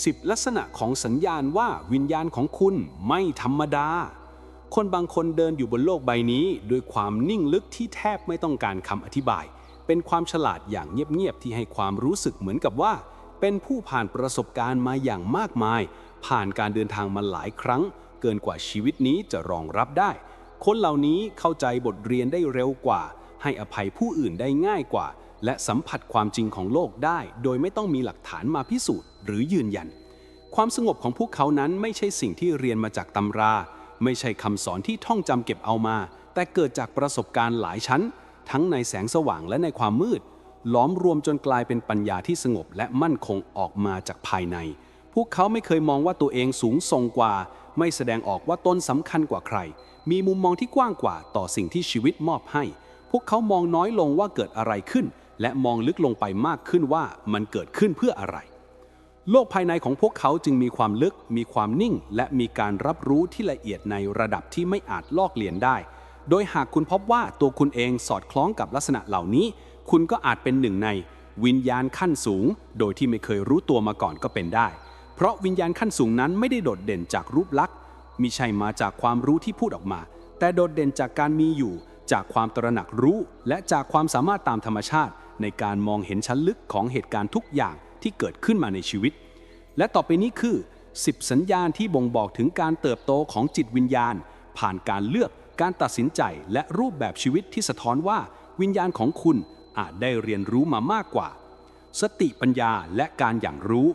10 ลักษณะของสัญญาณว่าวิญญาณของคุณไม่ธรรมดา คนบางคนเดินอยู่บนโลกใบนี้ ด้วยความนิ่งลึกที่แทบไม่ต้องการคำอธิบาย เป็นความฉลาดอย่างเงียบๆที่ให้ความรู้สึกเหมือนกับว่า เป็นผู้ผ่านประสบการณ์มาอย่างมากมาย ผ่านการเดินทางมาหลายครั้ง เกินกว่าชีวิตนี้จะรองรับได้ คนเหล่านี้เข้าใจบทเรียนได้เร็วกว่า ให้อภัยผู้อื่นได้ง่ายกว่า และสัมผัสความจริงของโลกได้ โดยไม่ต้องมีหลักฐานมาพิสูจน์หรือยืนยัน ความสงบของพวกเขานั้นไม่ใช่สิ่งที่เรียนมาจากตำรา ไม่ใช่คำสอนที่ท่องจำเก็บเอามา แต่เกิดจากประสบการณ์หลายชั้น ทั้งในแสงสว่างและในความมืด ล้อมรวมจนกลายเป็นปัญญาที่สงบและมั่นคงออกมาจากภายใน พวกเขาไม่เคยมองว่าตัวเองสูงส่งกว่า ไม่แสดงออกว่าตนสำคัญกว่าใคร มีมุมมองที่กว้างกว่าต่อสิ่งที่ชีวิตมอบให้ พวกเขามองน้อยลงว่าเกิดอะไรขึ้น และมองลึกลงไปมากขึ้นว่ามันเกิดขึ้นเพื่ออะไร โลกภายในของพวกเขาจึงมีความลึก มีความนิ่ง และมีการรับรู้ที่ละเอียดในระดับที่ไม่อาจลอกเลียนได้ โดยหากคุณพบว่าตัวคุณเองสอดคล้องกับลักษณะเหล่านี้ คุณก็อาจเป็นหนึ่งใน วิญญาณขั้นสูง โดยที่ไม่เคยรู้ตัวมาก่อนก็เป็นได้ เพราะวิญญาณขั้นสูงนั้นไม่ได้โดดเด่นจากรูปลักษณ์มิใช่มาจากความรู้ที่พูดออกมา แต่โดดเด่นจากการมีอยู่ จากความตระหนักรู้ และจากความสามารถตามธรรมชาติ ในการมองเห็นชั้นลึกของเหตุการณ์ทุกอย่างที่เกิดขึ้นมาในชีวิต และต่อไปนี้คือ 10 สัญญาณที่บ่งบอกถึงการเติบโตของจิตวิญญาณ ผ่านการเลือกการตัดสินใจ และรูปแบบชีวิตที่สะท้อนว่า วิญญาณของคุณอาจได้เรียนรู้มามากกว่า สติปัญญาและการอย่างรู้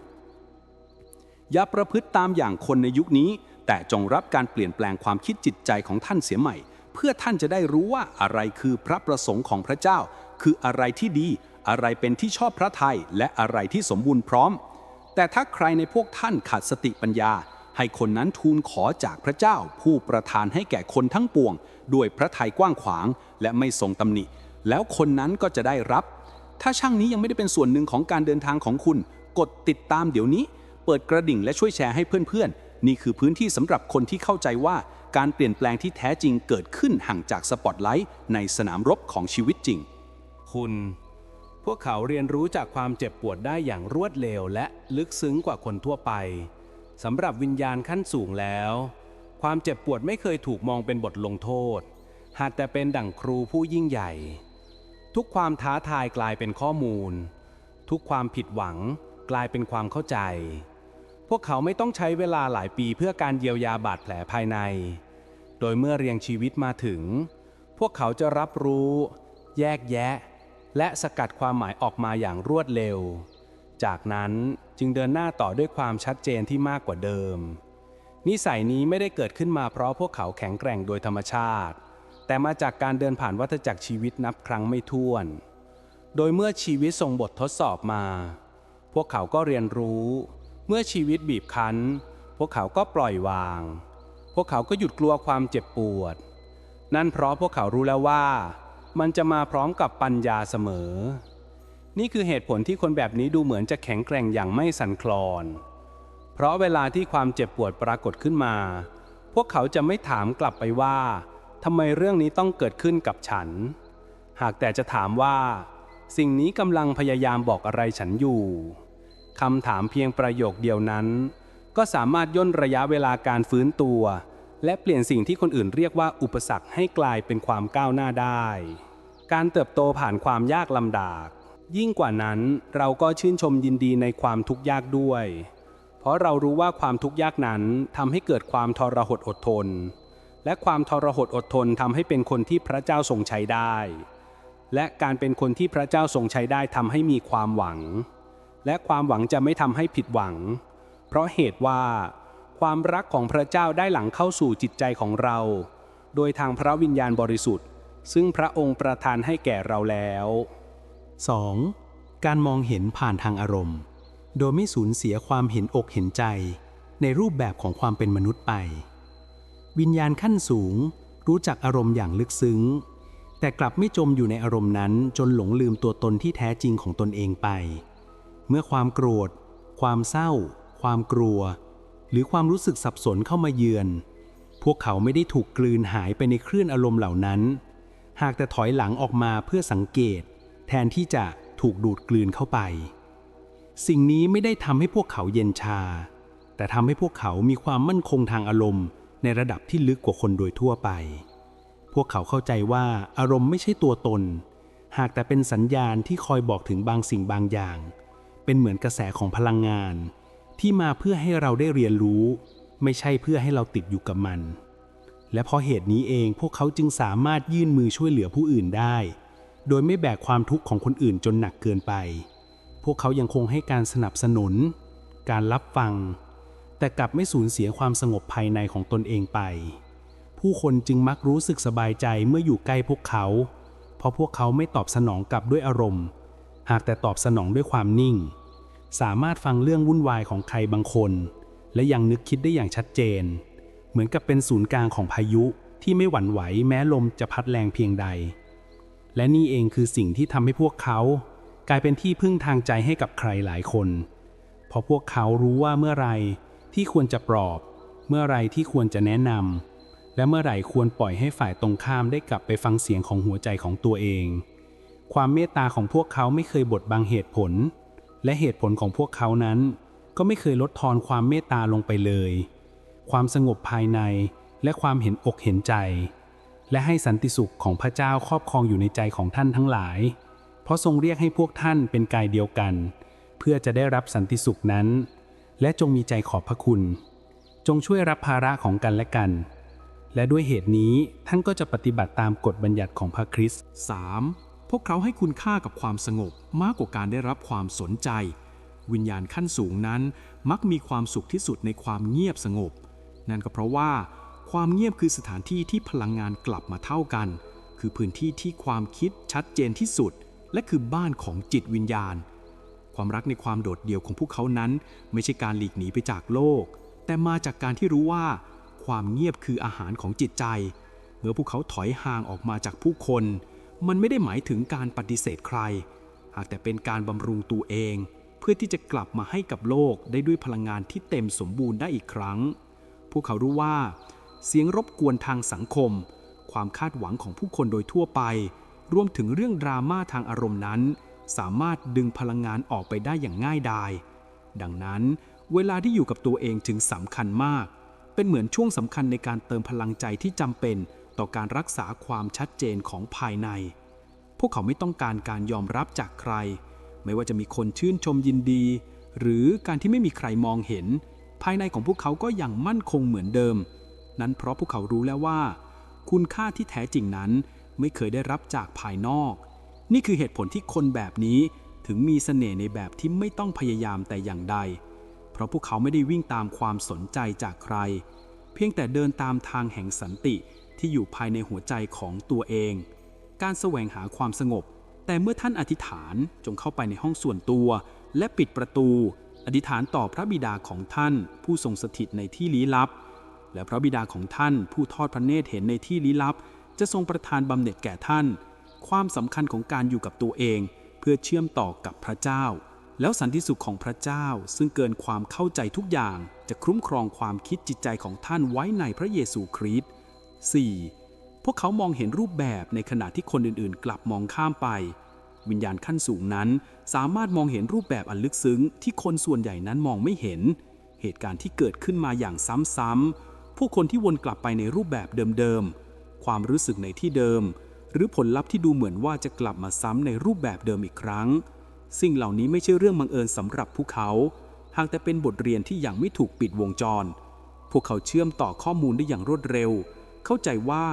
อย่าประพฤติตามอย่างคนในยุคนี้ แต่จงรับการเปลี่ยนแปลงความคิดจิตใจของท่านเสียใหม่ เพื่อท่านจะได้รู้ว่าอะไรคือพระประสงค์ของพระเจ้า คืออะไรที่ดี อะไรเป็นที่ชอบพระทัยและอะไรที่สมบูรณ์พร้อม แต่ถ้าใครในพวกท่านขาดสติปัญญา ให้คนนั้นทูลขอจากพระเจ้า ผู้ประทานให้แก่คนทั้งปวง ด้วยพระทัยกว้างขวาง และไม่ทรงตำหนิ แล้วคนนั้นก็จะได้รับ ถ้าช่างนี้ยังไม่ได้เป็นส่วนหนึ่งของการเดินทางของคุณ กดติดตามเดี๋ยวนี้ เปิดกระดิ่งและช่วยแชร์ให้เพื่อนๆ นี่คือพื้นที่สำหรับคนที่เข้าใจว่า การเปลี่ยนแปลงที่แท้จริงเกิดขึ้นห่างจากสปอตไลท์ในสนามรบของชีวิตจริง คุณ พวกเขาเรียนรู้จากความเจ็บปวดได้อย่างรวดเร็วและลึกซึ้งกว่าคนทั่วไปสำหรับวิญญาณขั้นสูงแล้ว ความเจ็บปวดไม่เคยถูกมองเป็นบทลงโทษ หากแต่เป็นดั่งครูผู้ยิ่งใหญ่ ทุกความท้าทายกลายเป็นข้อมูล ทุกความผิดหวังกลายเป็นความเข้าใจ พวกเขาไม่ต้องใช้เวลาหลายปีเพื่อการเยียวยาบาดแผลภายใน โดยเมื่อเรียงชีวิตมาถึง พวกเขาจะรับรู้ แยกแยะ และสกัดความหมายออกมาอย่างรวดเร็ว จากนั้นจึงเดินหน้าต่อด้วยความชัดเจนที่มากกว่าเดิม นิสัยนี้ไม่ได้เกิดขึ้นมาเพราะพวกเขาแข็งแกร่งโดยธรรมชาติ แต่มาจากการเดินผ่านวัฏจักรชีวิตนับครั้งไม่ถ้วน โดยเมื่อชีวิตส่งบททดสอบมา พวกเขาก็เรียนรู้ เมื่อชีวิตบีบคั้น พวกเขาก็ปล่อยวาง พวกเขาก็หยุดกลัวความเจ็บปวด นั่นเพราะพวกเขารู้แล้วว่า มันจะมาพร้อมกับปัญญาเสมอ นี่คือเหตุผลที่คนแบบนี้ดูเหมือนจะแข็งแกร่งอย่างไม่สั่นคลอน เพราะเวลาที่ความเจ็บปวดปรากฏขึ้นมา พวกเขาจะไม่ถามกลับไปว่าทำไมเรื่องนี้ต้องเกิดขึ้นกับฉัน หากแต่จะถามว่า สิ่งนี้กำลังพยายามบอกอะไรฉันอยู่คำถามเพียงประโยคเดียวนั้น ก็สามารถย่นระยะเวลาการฟื้นตัว และเปลี่ยนสิ่งที่คนอื่นเรียกว่าอุปสรรคให้กลายเป็นความก้าวหน้าได้ การเติบโตผ่านความยากลำบาก ยิ่งกว่านั้นเราก็ชื่นชมยินดีในความทุกข์ยากด้วย เพราะเรารู้ว่าความทุกข์ยากนั้นทำให้เกิดความทรหดอดทน และความทรหดอดทนทำให้เป็นคนที่พระเจ้าทรงใช้ได้ และการเป็นคนที่พระเจ้าทรงใช้ได้ทำให้มีความหวัง และความหวังจะไม่ทำให้ผิดหวัง เพราะเหตุว่า ความรักของพระเจ้าได้หลังเข้าสู่จิตใจของเรา โดยทางพระวิญญาณบริสุทธิ์ ซึ่งพระองค์ประทานให้แก่เราแล้ว 2. การมองเห็นผ่านทางอารมณ์ โดยไม่สูญเสียความเห็นอกเห็นใจ ในรูปแบบของความเป็นมนุษย์ไป วิญญาณขั้นสูง รู้จักอารมณ์อย่างลึกซึ้ง แต่กลับไม่จมอยู่ในอารมณ์นั้นจนหลงลืมตัวตนที่แท้จริงของตนเองไป เมื่อความโกรธ ความเศร้า ความกลัว หรือความรู้สึกสับสนเข้ามาเยือน พวกเขาไม่ได้ถูกกลืนหายไปในคลื่นอารมณ์เหล่านั้น หากแต่ถอยหลังออกมาเพื่อสังเกต แทนที่จะถูกดูดกลืนเข้าไป สิ่งนี้ไม่ได้ทำให้พวกเขาเย็นชา แต่ทำให้พวกเขามีความมั่นคงทางอารมณ์ ในระดับที่ลึกกว่าคนโดยทั่วไป พวกเขาเข้าใจว่าอารมณ์ไม่ใช่ตัวตน หากแต่เป็นสัญญาณที่คอยบอกถึงบางสิ่งบางอย่าง เป็นเหมือนกระแสของพลังงาน ที่มาเพื่อให้เราได้เรียนรู้ ไม่ใช่เพื่อให้เราติดอยู่กับมัน และเพราะเหตุนี้เองพวกเขาจึงสามารถยื่นมือช่วยเหลือผู้อื่นได้ โดยไม่แบกความทุกข์ของคนอื่นจนหนักเกินไป พวกเขายังคงให้การสนับสนุน การรับฟัง แต่กลับไม่สูญเสียความสงบภายในของตนเองไป ผู้คนจึงมักรู้สึกสบายใจเมื่ออยู่ใกล้พวกเขา เพราะพวกเขาไม่ตอบสนองกลับด้วยอารมณ์ หากแต่ตอบสนองด้วยความนิ่ง สามารถฟังเรื่องวุ่นวายของใครบางคน และยังนึกคิดได้อย่างชัดเจน เหมือนกับเป็นศูนย์กลางของพายุที่ไม่หวั่นไหวแม้ลมจะพัดแรงเพียงใด และนี่เองคือสิ่งที่ทำให้พวกเขา กลายเป็นที่พึ่งทางใจให้กับใครหลายคน เพราะพวกเขารู้ว่าเมื่อไรที่ควรจะปลอบ เมื่อไรที่ควรจะแนะนำและเมื่อไหร่ควรปล่อยให้ฝ่ายตรงข้ามได้กลับไปฟังเสียงของหัวใจของตัวเอง ความเมตตาของพวกเขาไม่เคยบดบังเหตุผล และเหตุผลของพวกเขานั้น ก็ไม่เคยลดทอนความเมตตาลงไปเลย ความสงบภายในและความเห็นอกเห็นใจ และให้สันติสุขของพระเจ้าครอบครองอยู่ในใจของท่านทั้งหลาย เพราะทรงเรียกให้พวกท่านเป็นกายเดียวกัน เพื่อจะได้รับสันติสุขนั้น และจงมีใจขอบพระคุณ จงช่วยรับภาระของกันและกัน และด้วยเหตุนี้ท่านก็จะปฏิบัติตามกฎบัญญัติของพระคริสต์ 3. พวกเขาให้คุณค่ากับความสงบมากกว่าการได้รับความสนใจ วิญญาณขั้นสูงนั้นมักมีความสุขที่สุดในความเงียบสงบ นั่นก็เพราะว่าความเงียบคือสถานที่ที่พลังงานกลับมาเท่ากัน คือพื้นที่ที่ความคิดชัดเจนที่สุด และคือบ้านของจิตวิญญาณ ความรักในความโดดเดี่ยวของพวกเขานั้น ไม่ใช่การหลีกหนีไปจากโลก แต่มาจากการที่รู้ว่า ความเงียบคืออาหารของจิตใจ เมื่อพวกเขาถอยห่างออกมาจากผู้คน มันไม่ได้หมายถึงการปฏิเสธใคร หากแต่เป็นการบำรุงตัวเอง เพื่อที่จะกลับมาให้กับโลกได้ด้วยพลังงานที่เต็มสมบูรณ์ได้อีกครั้ง พวกเขารู้ว่า เสียงรบกวนทางสังคม ความคาดหวังของผู้คนโดยทั่วไป รวมถึงเรื่องดราม่าทางอารมณ์นั้น สามารถดึงพลังงานออกไปได้อย่างง่ายดาย ดังนั้น เวลาที่อยู่กับตัวเองจึงสำคัญมาก เป็นเหมือนช่วงสำคัญในการเติมพลังใจที่จำเป็น ต่อการรักษาความชัดเจนของภายใน พวกเขาไม่ต้องการการยอมรับจากใคร ไม่ว่าจะมีคนชื่นชมยินดี หรือการที่ไม่มีใครมองเห็น ภายในของพวกเขาก็ยังมั่นคงเหมือนเดิม นั้นเพราะพวกเขารู้แล้วว่า คุณค่าที่แท้จริงนั้นไม่เคยได้รับจากภายนอก นี่คือเหตุผลที่คนแบบนี้ถึงมีเสน่ห์ในแบบที่ไม่ต้องพยายามแต่อย่างใด เพราะพวกเขาไม่ได้วิ่งตามความสนใจจากใคร เพียงแต่เดินตามทางแห่งสันติ ที่อยู่ภายในหัวใจของตัวเอง การแสวงหาความสงบ แต่เมื่อท่านอธิษฐานจงเข้าไปในห้องส่วนตัว และปิดประตู อธิษฐานต่อพระบิดาของท่าน ผู้ทรงสถิตในที่ลี้ลับ และพระบิดาของท่าน ผู้ทอดพระเนตรเห็นในที่ลี้ลับ จะทรงประทานบำเหน็จแก่ท่าน ความสำคัญของการอยู่กับตัวเอง เพื่อเชื่อมต่อกับพระเจ้า แล้วสันติสุขของพระเจ้าซึ่งเกินความเข้าใจทุกอย่างจะคุ้มครองความคิดจิตใจของท่านไว้ในพระเยซูคริสต์ 4. พวกเขามองเห็นรูปแบบในขณะที่คนอื่นๆ กลับมองข้ามไป วิญญาณขั้นสูงนั้น สามารถมองเห็นรูปแบบอันลึกซึ้ง ที่คนส่วนใหญ่นั้นมองไม่เห็น เหตุการณ์ที่เกิดขึ้นมาอย่างซ้ำๆผู้คนที่วนกลับไปในรูปแบบเดิมๆ ความรู้สึกในที่เดิม หรือผลลัพธ์ที่ดูเหมือนว่าจะกลับมาซ้ำในรูปแบบเดิมอีกครั้ง สิ่งเหล่านี้ไม่ใช่เรื่องบังเอิญสำหรับพวกเขา หากแต่เป็นบทเรียนที่ยังไม่ถูกปิดวงจร พวกเขาเชื่อมต่อข้อมูลได้อย่างรวดเร็ว เข้าใจว่า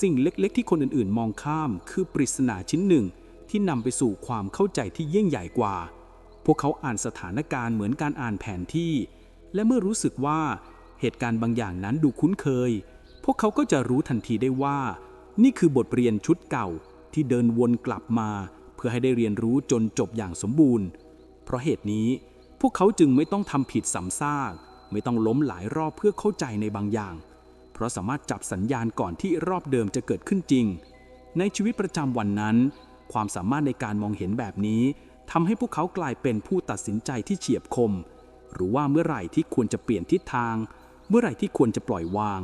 สิ่งเล็กๆ ที่คนอื่นๆ มองข้าม คือปริศนาชิ้นหนึ่งที่นำไปสู่ความเข้าใจที่ยิ่งใหญ่กว่า พวกเขาอ่านสถานการณ์เหมือนการอ่านแผนที่ และเมื่อรู้สึกว่าเหตุการณ์บางอย่างนั้นดูคุ้นเคย พวกเขาก็จะรู้ทันทีได้ว่า นี่คือบทเรียนชุดเก่าที่เดินวนกลับมา เพื่อให้ได้เรียนรู้จนจบอย่างสมบูรณ์ เพราะเหตุนี้พวกเขาจึงไม่ต้องทำผิดซ้ำซาก ไม่ต้องล้มหลายรอบเพื่อเข้าใจในบางอย่าง ราะสามารถจับสัญญาณก่อนที่รอบเดิมจะเกิดขึ้นจริง ในชีวิตประจำวันนั้น ความสามารถในการมองเห็นแบบนี้ทำให้พวกเขากลายเป็นผู้ตัดสินใจที่เฉียบคม หรือว่าเมื่อไหร่ที่ควรจะเปลี่ยนทิศทาง เมื่อไหร่ที่ควรจะปล่อยวาง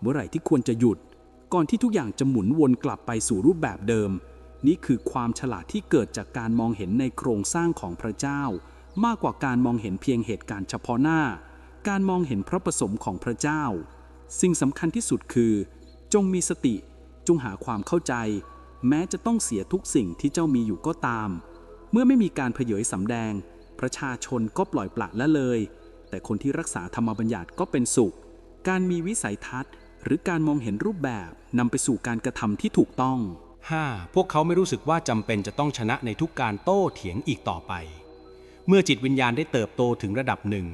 เมื่อไหร่ที่ควรจะหยุด ก่อนที่ทุกอย่างจะหมุนวนกลับไปสู่รูปแบบเดิม นี่คือความฉลาดที่เกิดจากการมองเห็นในโครงสร้างของพระเจ้า มากกว่าการมองเห็นเพียงเหตุการณ์เฉพาะหน้า การมองเห็นพระประสมของพระเจ้า สิ่งสำคัญที่สุดคือ จงมีสติ จงหาความเข้าใจ แม้จะต้องเสียทุกสิ่งที่เจ้ามีอยู่ก็ตาม เมื่อไม่มีการเผยยสำแดง ประชาชนก็ปล่อยปละละเลย แต่คนที่รักษาธรรมบัญญัติก็เป็นสุข การมีวิสัยทัศน์ หรือการมองเห็นรูปแบบนำไปสู่การกระทำที่ถูกต้อง 5. พวกเขาไม่รู้สึกว่าจำเป็นจะต้องชนะในทุกการโต้เถียงอีกต่อไป เมื่อจิตวิญญาณได้เติบโตถึงระดับหนึ่ง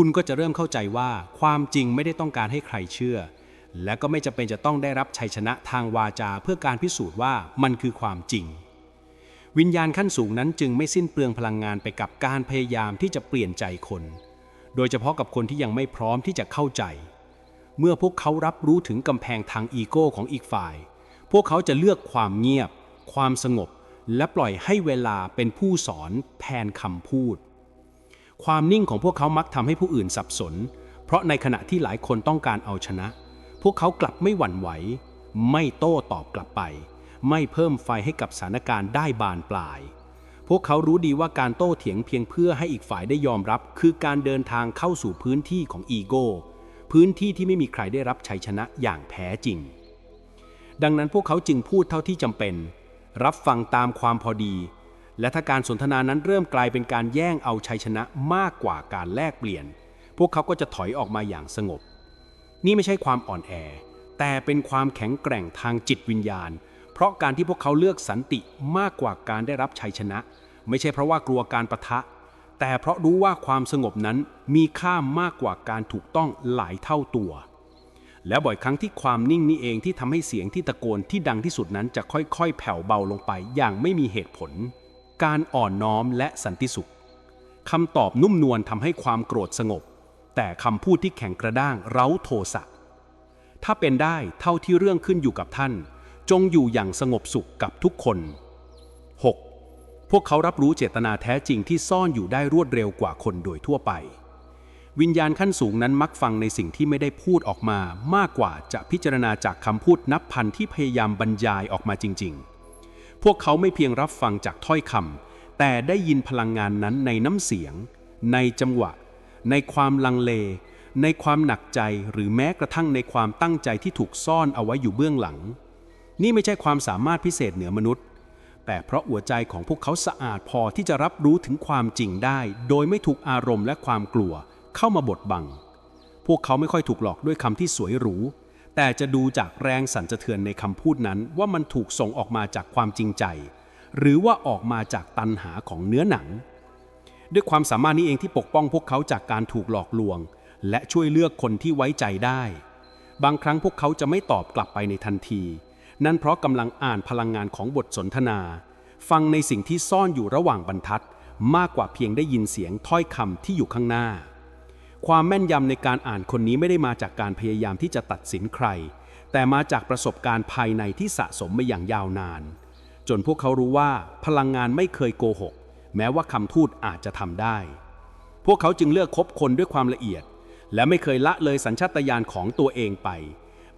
คุณก็จะเริ่มเข้าใจว่าความจริงไม่ได้ต้องการให้ใครเชื่อ และก็ไม่จำเป็นจะต้องได้รับชัยชนะทางวาจาเพื่อการพิสูจน์ว่ามันคือความจริง วิญญาณขั้นสูงนั้นจึงไม่สิ้นเปลืองพลังงานไปกับการพยายามที่จะเปลี่ยนใจคน โดยเฉพาะกับคนที่ยังไม่พร้อมที่จะเข้าใจ เมื่อพวกเขารับรู้ถึงกำแพงทางอีโก้ของอีกฝ่าย พวกเขาจะเลือกความเงียบ ความสงบ และปล่อยให้เวลาเป็นผู้สอนแทนคำพูด ความนิ่งของพวกเขามักทำให้ผู้อื่นสับสน เพราะในขณะที่หลายคนต้องการเอาชนะ พวกเขากลับไม่หวั่นไหว ไม่โต้ตอบกลับไป ไม่เพิ่มไฟให้กับสถานการณ์ได้บานปลาย พวกเขารู้ดีว่าการโต้เถียงเพียงเพื่อให้อีกฝ่ายได้ยอมรับ คือการเดินทางเข้าสู่พื้นที่ของอีโก้ พื้นที่ที่ไม่มีใครได้รับชัยชนะอย่างแท้จริง ดังนั้นพวกเขาจึงพูดเท่าที่จำเป็น รับฟังตามความพอดี และถ้าการสนทนานั้นเริ่มกลายเป็นการแย่งเอาชัยชนะมากกว่าการแลกเปลี่ยน พวกเขาก็จะถอยออกมาอย่างสงบ นี่ไม่ใช่ความอ่อนแอ แต่เป็นความแข็งแกร่งทางจิตวิญญาณ เพราะการที่พวกเขาเลือกสันติมากกว่าการได้รับชัยชนะ ไม่ใช่เพราะว่ากลัวการประทะ แต่เพราะรู้ว่าความสงบนั้นมีค่ามากกว่าการถูกต้องหลายเท่าตัว และบ่อยครั้งที่ความนิ่งนี้เองที่ทำให้เสียงที่ตะโกนที่ดังที่สุดนั้นจะค่อยๆ แผ่วเบาลงไปอย่างไม่มีเหตุผล การอ่อนน้อมและสันติสุขคำตอบนุ่มนวลทำให้ความโกรธสงบ แต่คำพูดที่แข็งกระด้างเร้าโทสะถ้าเป็นได้เท่าที่เรื่องขึ้นอยู่กับท่าน จงอยู่อย่างสงบสุขกับทุกคน 6. พวกเขารับรู้เจตนาแท้จริงที่ซ่อนอยู่ได้รวดเร็วกว่าคนโดยทั่วไป วิญญาณขั้นสูงนั้นมักฟังในสิ่งที่ไม่ได้พูดออกมามากกว่าจะพิจารณาจากคำพูดนับพันที่พยายามบรรยายออกมาจริง ๆ พวกเขาไม่เพียงรับฟังจากถ้อยคำแต่ได้ยินพลังงานนั้นในน้ำเสียง ในจังหวะ ในความลังเล ในความหนักใจหรือแม้กระทั่งในความตั้งใจที่ถูกซ่อนเอาไว้อยู่เบื้องหลัง นี่ไม่ใช่ความสามารถพิเศษเหนือมนุษย์ แต่เพราะหัวใจของพวกเขาสะอาดพอที่จะรับรู้ถึงความจริงได้ โดยไม่ถูกอารมณ์และความกลัวเข้ามาบดบัง พวกเขาไม่ค่อยถูกหลอกด้วยคำที่สวยหรู แต่จะดูจากแรงสั่นสะเทือนในคำพูดนั้นว่ามันถูกส่งออกมาจากความจริงใจ หรือว่าออกมาจากตันหาของเนื้อหนัง ด้วยความสามารถนี้เองที่ปกป้องพวกเขาจากการถูกหลอกลวง และช่วยเลือกคนที่ไว้ใจได้ บางครั้งพวกเขาจะไม่ตอบกลับไปในทันที นั่นเพราะกำลังอ่านพลังงานของบทสนทนา ฟังในสิ่งที่ซ่อนอยู่ระหว่างบรรทัด มากกว่าเพียงได้ยินเสียงถ้อยคำที่อยู่ข้างหน้า ความแม่นยำในการอ่านคนนี้ไม่ได้มาจากการพยายามที่จะตัดสินใคร แต่มาจากประสบการณ์ภายในที่สะสมมาอย่างยาวนาน จนพวกเขารู้ว่าพลังงานไม่เคยโกหก แม้ว่าคำทูตอาจจะทำได้ พวกเขาจึงเลือกคบคนด้วยความละเอียด และไม่เคยละเลยสัญชาตญาณของตัวเองไป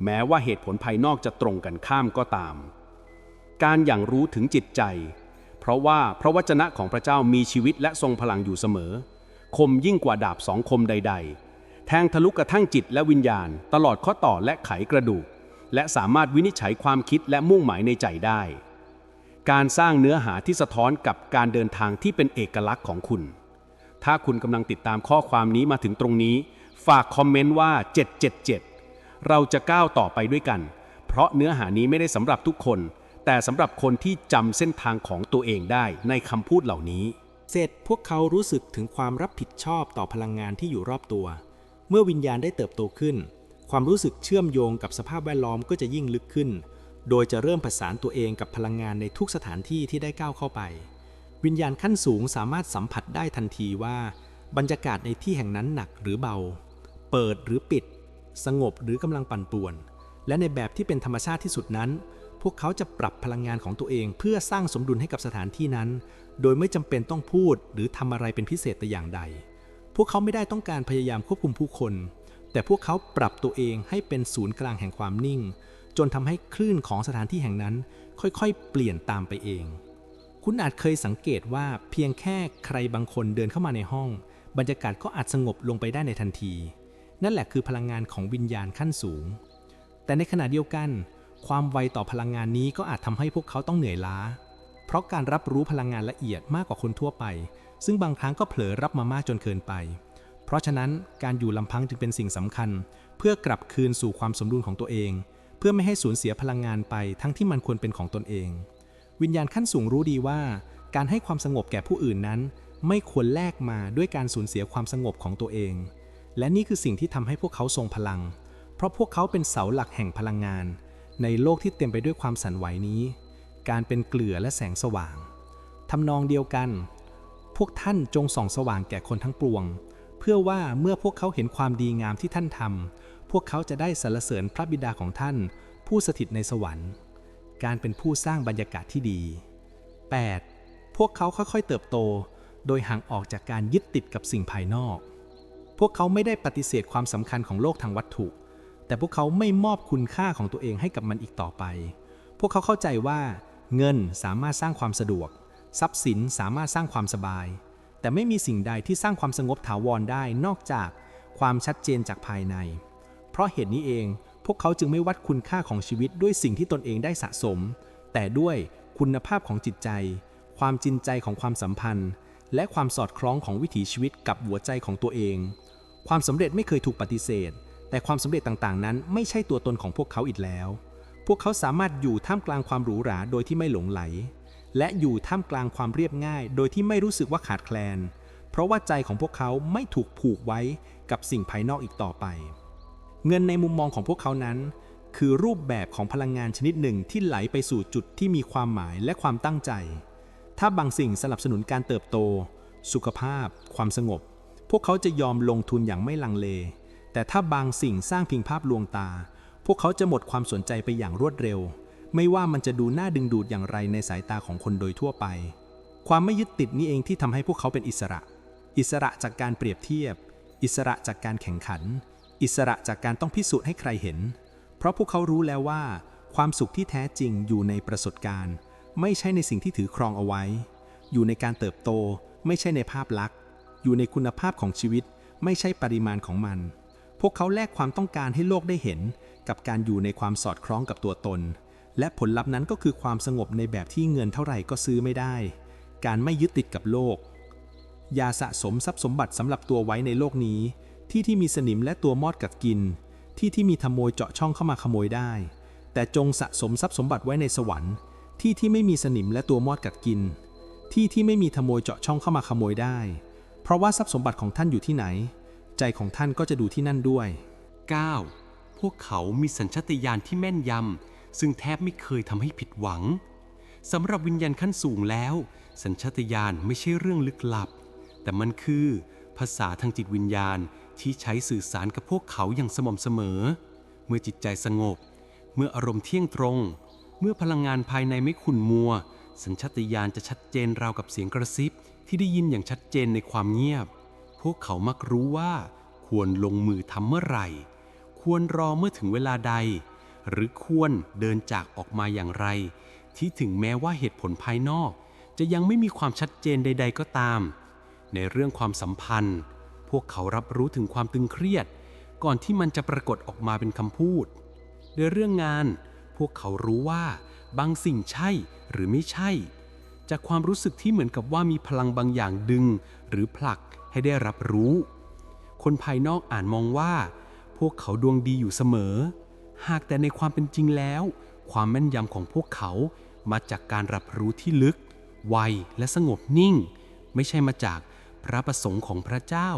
แม้ว่าเหตุผลภายนอกจะตรงกันข้ามก็ตาม การอย่างรู้ถึงจิตใจ เพราะว่าพระวจนะของพระเจ้ามีชีวิตและทรงพลังอยู่เสมอ คมยิ่งกว่าดาบสองคมใด ๆ แทงทะลุกระทั่งจิตและวิญญาณ ตลอดข้อต่อและไขกระดูก และสามารถวินิจฉัยความคิดและมุ่งหมายในใจได้ การสร้างเนื้อหาที่สะท้อนกับการเดินทางที่เป็นเอกลักษณ์ของคุณ ถ้าคุณกำลังติดตามข้อความนี้มาถึงตรงนี้ ฝากคอมเมนต์ว่า 777 เราจะก้าวต่อไปด้วยกัน เพราะเนื้อหานี้ไม่ได้สำหรับทุกคน แต่สำหรับคนที่จำเส้นทางของตัวเองได้ในคำพูดเหล่านี้ เสร็จพวกเขารู้สึกถึงความรับผิดชอบต่อพลังงานที่อยู่รอบตัว เมื่อวิญญาณได้เติบโตขึ้น ความรู้สึกเชื่อมโยงกับสภาพแวดล้อมก็จะยิ่งลึกขึ้น โดยจะเริ่มผสานตัวเองกับพลังงานในทุกสถานที่ที่ได้ก้าวเข้าไป วิญญาณขั้นสูงสามารถสัมผัสได้ทันทีว่า บรรยากาศในที่แห่งนั้นหนักหรือเบา เปิดหรือปิด สงบหรือกำลังปั่นป่วน และในแบบที่เป็นธรรมชาติที่สุดนั้นพวกเขาจะปรับพลังงานของตัวเองเพื่อสร้างสมดุลให้กับสถานที่นั้น โดยไม่จำเป็นต้องพูดหรือทำอะไรเป็นพิเศษแต่อย่างใด พวกเขาไม่ได้ต้องการพยายามควบคุมผู้คน แต่พวกเขาปรับตัวเองให้เป็นศูนย์กลางแห่งความนิ่ง จนทำให้คลื่นของสถานที่แห่งนั้น ค่อยๆ เปลี่ยนตามไปเอง คุณอาจเคยสังเกตว่าเพียงแค่ใครบางคนเดินเข้ามาในห้อง บรรยากาศก็อาจสงบลงไปได้ในทันที นั่นแหละคือพลังงานของวิญญาณขั้นสูง แต่ในขณะเดียวกัน ความไวต่อพลังงานนี้ก็อาจทำให้พวกเขาต้องเหนื่อยล้า เพราะการรับรู้พลังงานละเอียดมากกว่าคนทั่วไป ซึ่งบางครั้งก็เผลอรับมามากจนเกินไป เพราะฉะนั้นการอยู่ลำพังจึงเป็นสิ่งสำคัญ เพื่อกลับคืนสู่ความสมดุลของตัวเอง เพื่อไม่ให้สูญเสียพลังงานไปทั้งที่มันควรเป็นของตนเอง วิญญาณขั้นสูงรู้ดีว่า การให้ความสงบแก่ผู้อื่นนั้น ไม่ควรแลกมาด้วยการสูญเสียความสงบของตัวเอง และนี่คือสิ่งที่ทำให้พวกเขาทรงพลัง เพราะพวกเขาเป็นเสาหลักแห่งพลังงาน ในโลกที่เต็มไปด้วยความสั่นไหวนี้ การเป็นเกลือและแสงสว่างทำนองเดียวกัน พวกท่านจงส่องสว่างแก่คนทั้งปวง เพื่อว่าเมื่อพวกเขาเห็นความดีงามที่ท่านทำพวกเขาจะได้สรรเสริญพระบิดาของท่าน ผู้สถิตในสวรรค์ การเป็นผู้สร้างบรรยากาศที่ดี 8. พวกเขาค่อยๆเติบโต โดยห่างออกจากการยึดติดกับสิ่งภายนอก พวกเขาไม่ได้ปฏิเสธความสำคัญของโลกทางวัตถุ แต่พวกเขาไม่มอบคุณค่าของตัวเองให้กับมันอีกต่อไป พวกเขาเข้าใจว่า เงินสามารถสร้างความสะดวก ทรัพย์สินสามารถสร้างความสบาย แต่ไม่มีสิ่งใดที่สร้างความสงบถาวรได้นอกจากความชัดเจนจากภายใน เพราะเหตุนี้เองพวกเขาจึงไม่วัดคุณค่าของชีวิตด้วยสิ่งที่ตนเองได้สะสม แต่ด้วยคุณภาพของจิตใจ ความจริงใจของความสัมพันธ์ และความสอดคล้องของวิถีชีวิตกับหัวใจของตัวเอง ความสำเร็จไม่เคยถูกปฏิเสธ แต่ความสำเร็จต่างๆ นั้นไม่ใช่ตัวตนของพวกเขาอีกแล้ว พวกเขาสามารถอยู่ท่ามกลางความหรูหราโดยที่ไม่หลงไหล และอยู่ท่ามกลางความเรียบง่าย โดยที่ไม่รู้สึกว่าขาดแคลน เพราะว่าใจของพวกเขาไม่ถูกผูกไว้กับสิ่งภายนอกอีกต่อไป เงินในมุมมองของพวกเขานั้น คือรูปแบบของพลังงานชนิดหนึ่งที่ไหลไปสู่จุดที่มีความหมายและความตั้งใจ ถ้าบางสิ่งสนับสนุนการเติบโต สุขภาพ ความสงบ พวกเขาจะยอมลงทุนอย่างไม่ลังเล แต่ถ้าบางสิ่งสร้างเพียงภาพลวงตา วกเขาจะหมดความสนใจไปอย่างรวดเร็ว ไม่ว่ามันจะดูน่าดึงดูดอย่างไรในสายตาของคนโดยทั่วไป ความไม่ยึดติดนี่เองที่ทำให้พวกเขาเป็นอิสระ อิสระจากการเปรียบเทียบ อิสระจากการแข่งขัน อิสระจากการต้องพิสูจน์ให้ใครเห็น เพราะพวกเขารู้แล้วว่า ความสุขที่แท้จริงอยู่ในประสบการณ์ ไม่ใช่ในสิ่งที่ถือครองเอาไว้ อยู่ในการเติบโต ไม่ใช่ในภาพลักษณ์ อยู่ในคุณภาพของชีวิต ไม่ใช่ปริมาณของมัน พวกเขาแลกความต้องการให้โลกได้เห็น กับการอยู่ในความสอดคล้องกับตัวตน และผลลัพธ์นั้นก็คือความสงบในแบบที่เงินเท่าไหร่ก็ซื้อไม่ได้ การไม่ยึดติดกับโลก ยาสะสมทรัพย์สมบัติสำหรับตัวไว้ในโลกนี้ ที่ที่มีสนิมและตัวมอดกัดกิน ที่ที่มีขโมยเจาะช่องเข้ามาขโมยได้ แต่จงสะสมทรัพย์สมบัติไว้ในสวรรค์ ที่ที่ไม่มีสนิมและตัวมอดกัดกิน ที่ที่ไม่มีขโมยเจาะช่องเข้ามาขโมยได้ เพราะว่าทรัพย์สมบัติของท่านอยู่ที่ไหน ใจของท่านก็จะดูที่นั่นด้วย 9. พวกเขามีสัญชาตญาณที่แม่นยำ ซึ่งแทบไม่เคยทำให้ผิดหวังสำหรับวิญญาณขั้นสูงแล้ว สัญชาตญาณไม่ใช่เรื่องลึกลับ แต่มันคือ ภาษาทางจิตวิญญาณที่ใช้สื่อสารกับพวกเขาอย่างสม่ำเสมอ เมื่อจิตใจสงบ เมื่ออารมณ์เที่ยงตรง เมื่อพลังงานภายในไม่ขุ่นมัว สัญชาตญาณจะชัดเจนราวกับเสียงกระซิบ ที่ได้ยินอย่างชัดเจนในความเงียบ พวกเขามักรู้ว่า ควรลงมือทำเมื่อไหร่ ควรรอเมื่อถึงเวลาใด หรือควรเดินจากออกมาอย่างไร ที่ถึงแม้ว่าเหตุผลภายนอก จะยังไม่มีความชัดเจนใด ๆ ก็ตาม ในเรื่องความสัมพันธ์ พวกเขารับรู้ถึงความตึงเครียด ก่อนที่มันจะปรากฏออกมาเป็นคำพูด ในเรื่องงาน พวกเขารู้ว่า บางสิ่งใช่หรือไม่ใช่ จากความรู้สึกที่เหมือนกับว่ามีพลังบางอย่างดึง หรือผลักให้ได้รับรู้ คนภายนอกอ่านมองว่า พวกเขาดวงดีอยู่เสมอ หากแต่ในความเป็นจริงแล้ว ความแม่นยำของพวกเขามาจากการรับรู้ที่ลึก ไวและสงบนิ่ง ไม่ใช่มาจากพระประสงค์ของพระเจ้า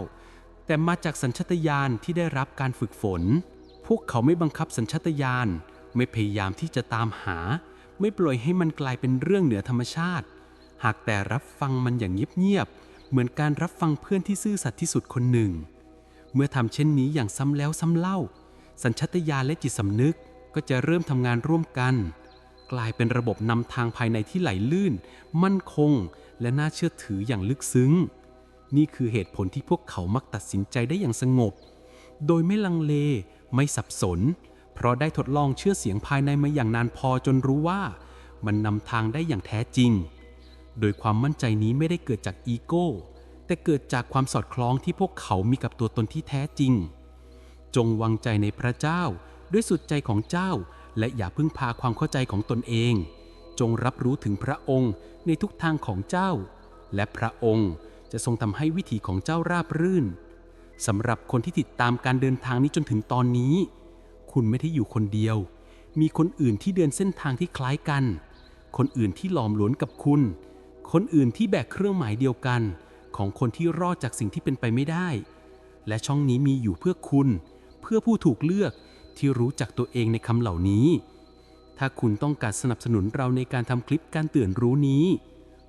แต่มาจากสัญชาตญาณที่ได้รับการฝึกฝน พวกเขาไม่บังคับสัญชาตญาณไม่พยายามที่จะตามหา ไม่ปล่อยให้มันกลายเป็นเรื่องเหนือธรรมชาติ หากแต่รับฟังมันอย่างเงียบๆเหมือนการรับฟังเพื่อนที่ซื่อสัตย์ที่สุดคนหนึ่ง เมื่อทำเช่นนี้อย่างซ้ำแล้วซ้ำเล่า สัญชาตญาณและจิตสำนึกก็จะเริ่มทำงานร่วมกัน กลายเป็นระบบนำทางภายในที่ไหลลื่น มั่นคง และน่าเชื่อถืออย่างลึกซึ้ง นี่คือเหตุผลที่พวกเขามักตัดสินใจได้อย่างสงบ โดยไม่ลังเล ไม่สับสน เพราะได้ทดลองเชื่อเสียงภายในมาอย่างนานพอจนรู้ว่า มันนำทางได้อย่างแท้จริง โดยความมั่นใจนี้ไม่ได้เกิดจากอีโก้ แต่เกิดจากความสอดคล้องที่พวกเขามีกับตัวตนที่แท้จริง จงวางใจในพระเจ้า ด้วยสุดใจของเจ้า และอย่าพึ่งพาความเข้าใจของตนเอง จงรับรู้ถึงพระองค์ในทุกทางของเจ้า และพระองค์จะทรงทำให้วิถีของเจ้าราบรื่นสำหรับคนที่ติดตามการเดินทางนี้จนถึงตอนนี้ คุณไม่ได้อยู่คนเดียว มีคนอื่นที่เดินเส้นทางที่คล้ายกัน คนอื่นที่หลอมหลวมกับคุณ คนอื่นที่แบกเครื่องหมายเดียวกัน ของคนที่รอดจากสิ่งที่เป็นไปไม่ได้ และช่องนี้มีอยู่เพื่อคุณ เพื่อผู้ถูกเลือกที่รู้จักตัวเองในคำเหล่านี้ ถ้าคุณต้องการสนับสนุนเราในการทำคลิปการเตือนรู้นี้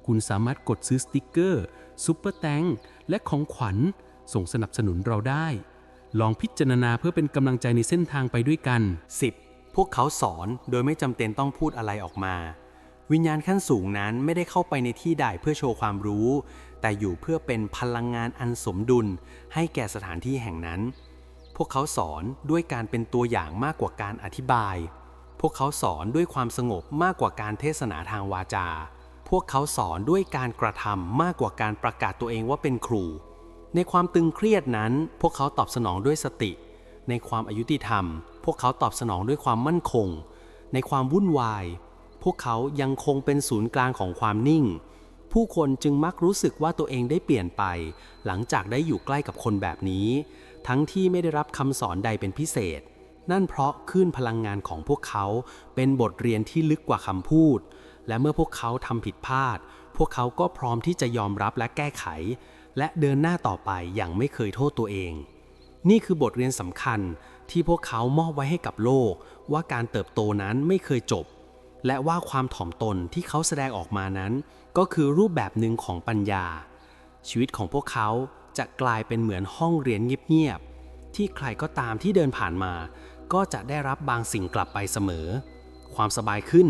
คุณสามารถกดซื้อสติกเกอร์ซุปเปอร์แตงและของขวัญ ส่งสนับสนุนเราได้ ลองพิจารณาเพื่อเป็นกำลังใจในเส้นทางไปด้วยกัน 10. พวกเขาสอนโดยไม่จำเป็นต้องพูดอะไรออกมา วิญญาณขั้นสูงนั้นไม่ได้เข้าไปในที่ใดเพื่อโชว์ความรู้ แต่อยู่เพื่อเป็นพลังงานอันสมดุล ให้แก่สถานที่แห่งนั้น พวกเขาสอนด้วยการเป็นตัวอย่างมากกว่าการอธิบาย พวกเขาสอนด้วยความสงบมากกว่าการเทศนาทางวาจา พวกเขาสอนด้วยการกระทำมากกว่าการประกาศตัวเองว่าเป็นครู ในความตึงเครียดนั้น พวกเขาตอบสนองด้วยสติ ในความอายุติธรรม พวกเขาตอบสนองด้วยความมั่นคง ในความวุ่นวาย พวกเขายังคงเป็นศูนย์กลางของความนิ่ง ผู้คนจึงมักรู้สึกว่าตัวเองได้เปลี่ยนไป หลังจากได้อยู่ใกล้กับคนแบบนี้ ทั้งที่ไม่ได้รับคำสอนใดเป็นพิเศษ นั่นเพราะคลื่นพลังงานของพวกเขาเป็นบทเรียนที่ลึกกว่าคำพูด และเมื่อพวกเขาทำผิดพลาด พวกเขาก็พร้อมที่จะยอมรับและแก้ไข และเดินหน้าต่อไปอย่างไม่เคยโทษตัวเอง นี่คือบทเรียนสำคัญที่พวกเขามอบไว้ให้กับโลกว่าการเติบโตนั้นไม่เคยจบ และว่าความถ่อมตนที่เขาแสดงออกมานั้น ก็คือรูปแบบหนึ่งของปัญญา ชีวิตของพวกเขาจะกลายเป็นเหมือนห้องเรียนเงียบๆที่ใครก็ตามที่เดินผ่านมา ก็จะได้รับบางสิ่งกลับไปเสมอ ความสบายขึ้น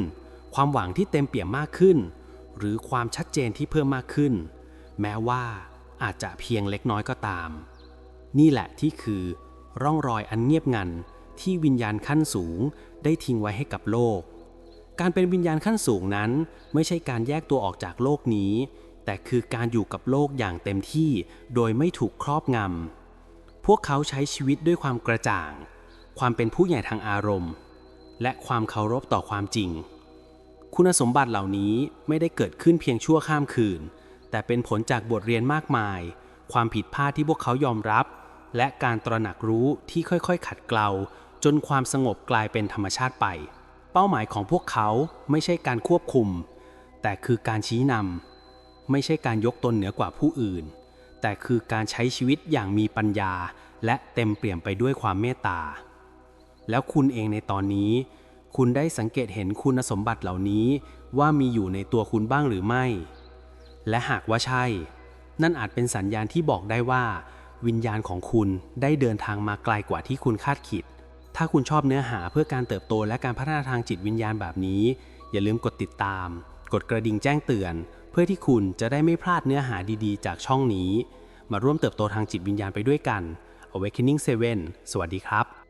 ความหวังที่เต็มเปี่ยมมากขึ้น หรือความชัดเจนที่เพิ่มมากขึ้น แม้ว่าอาจจะเพียงเล็กน้อยก็ตาม นี่แหละที่คือร่องรอยอันเงียบงันที่วิญญาณขั้นสูงได้ทิ้งไว้ให้กับโลก การเป็นวิญญาณขั้นสูงนั้น ไม่ใช่การแยกตัวออกจากโลกนี้ แต่คือการอยู่กับโลกอย่างเต็มที่ โดยไม่ถูกครอบงำพวกเขาใช้ชีวิตด้วยความกระจ่าง ความเป็นผู้ใหญ่ทางอารมณ์ และความเคารพต่อความจริง คุณสมบัติเหล่านี้ไม่ได้เกิดขึ้นเพียงชั่วข้ามคืน แต่เป็นผลจากบทเรียนมากมาย ความผิดพลาดที่พวกเขายอมรับ และการตระหนักรู้ที่ค่อยๆ ขัดเกลาจนความสงบกลายเป็นธรรมชาติไป เป้าหมายของพวกเขาไม่ใช่การควบคุม แต่คือการชี้นำไม่ใช่การยกตนเหนือกว่าผู้อื่น แต่คือการใช้ชีวิตอย่างมีปัญญา และเต็มเปี่ยมไปด้วยความเมตตา แล้วคุณเองในตอนนี้ คุณได้สังเกตเห็นคุณสมบัติเหล่านี้ว่ามีอยู่ในตัวคุณบ้างหรือไม่ และหากว่าใช่ นั่นอาจเป็นสัญญาณที่บอกได้ว่า วิญญาณของคุณได้เดินทางมาไกลกว่าที่คุณคาดคิด ถ้าคุณชอบเนื้อหาเพื่อการเติบโตและการพัฒนาทางจิตวิญญาณแบบนี้ อย่าลืมกดติดตาม กดกระดิ่งแจ้งเตือน เพื่อที่คุณจะได้ไม่พลาดเนื้อหาดีๆ จากช่องนี้ มาร่วมเติบโตทางจิตวิญญาณไปด้วยกัน Awakening 7 สวัสดีครับ